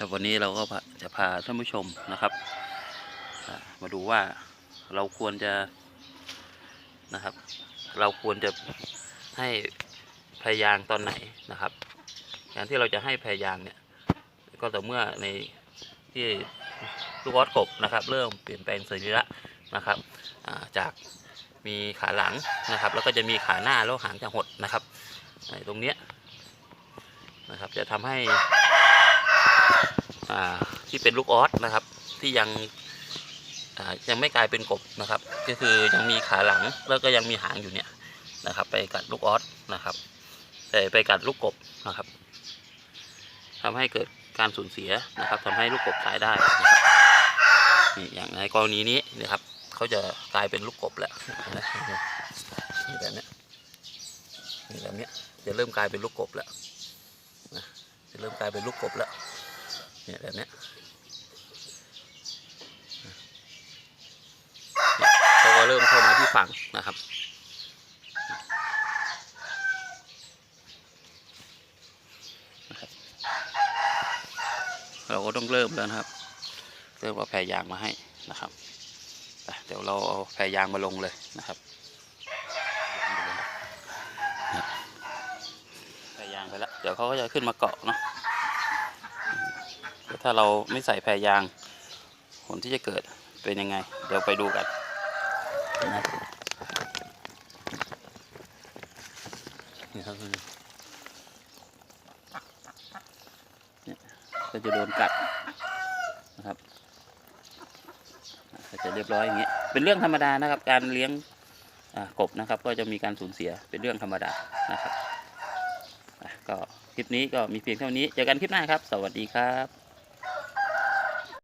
ครับวันนี้เราก็จะพาท่านผู้ชมนะครับ มาดูว่าเราควรจะนะครับ เราควรจะให้พยางตอนไหนนะครับ การที่เราจะให้พยางเนี่ย ก็ต่อเมื่อในที่ลูกออสกบนะครับ เริ่มเปลี่ยนแปลงสรีระนะครับจากมีขาหลังนะครับ แล้วก็จะมีขาหน้าแล้วหางจะหดนะครับตรงเนี้ยนะครับ จะทำให้ เป็นลูกออสนะครับ ที่ยังยังไม่กลายเป็นกบนะครับ ก็คือยังมีขาหลังแล้วก็ยังมีหางอยู่เนี่ยนะครับ ไปกัดลูกออสนะครับแต่ไปกัดลูกกบนะครับทำให้เกิดการสูญเสียนะครับทำให้ลูกกบตายได้นะครับนี่อย่างในกรณีนี้นะครับเขาจะกลายเป็นลูกกบแล้วนะนี่แบบเนี้ยนี่แบบนี้จะเริ่มกลายเป็นลูกกบแล้วนะจะเริ่มกลายเป็นลูกกบแล้วเนี่ยแบบนี้ยเนี่ยเขาก็เริ่มเข้ามาที่ ฝังนะครับนะครับ เราก็ต้องเริ่มแล้วนะครับ เริ่มเอาแพรยางมาให้นะครับเดี๋ยวเราเอาแพรยางมาลงเลยนะครับเนี่ยยางไปแล้ว เดี๋ยวเขาก็จะขึ้นมาเกาะเนาะถ้าเราไม่ใส่แพรยางผลที่จะเกิดเป็นยังไง เดี๋ยวไปดูกัน นะนี่ครับเนี่ยก็จะโดนกัดนะครับอะก็จะเรียบร้อยอย่างเงี้ยเป็นเรื่องธรรมดานะครับ การเลี้ยงกบนะครับ ก็จะมีการสูญเสียเป็นเรื่องธรรมดานะครับก็คลิปนี้ก็มีเพียงเท่านี้เจอกันคลิปหน้าครับ สวัสดีครับ